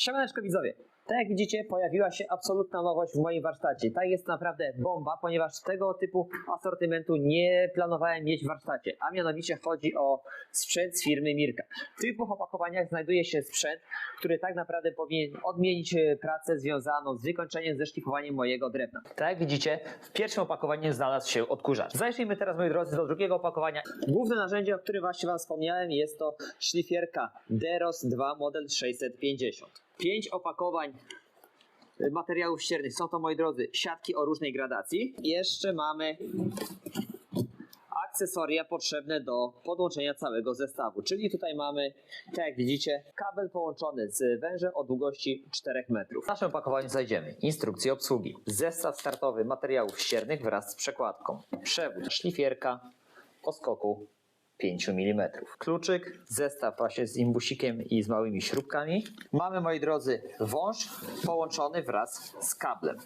Siemaneczko widzowie. Tak jak widzicie, pojawiła się absolutna nowość w moim warsztacie. Ta jest naprawdę bomba, ponieważ tego typu asortymentu nie planowałem mieć w warsztacie. A mianowicie chodzi o sprzęt z firmy Mirka. W tych dwóch opakowaniach znajduje się sprzęt, który tak naprawdę powinien odmienić e, pracę związaną z wykończeniem, ze szlifowaniem mojego drewna. Tak jak widzicie, w pierwszym opakowaniu znalazł się odkurzacz. Zajrzyjmy teraz, moi drodzy, do drugiego opakowania. Główne narzędzie, o którym właśnie Wam wspomniałem, jest to szlifierka Deros 2 model 650. Pięć opakowań y, materiałów ściernych. Są to, moi drodzy, siatki o różnej gradacji. Jeszcze mamy akcesoria potrzebne do podłączenia całego zestawu. Czyli tutaj mamy, tak jak widzicie, kabel połączony z wężem o długości 4 metrów. W naszym opakowaniu znajdziemy instrukcję obsługi, zestaw startowy materiałów ściernych wraz z przekładką, przewód, szlifierka o skoku 5 mm. Kluczyk, zestaw właśnie z imbusikiem i z małymi śrubkami. Mamy, moi drodzy, wąż połączony wraz z kablem.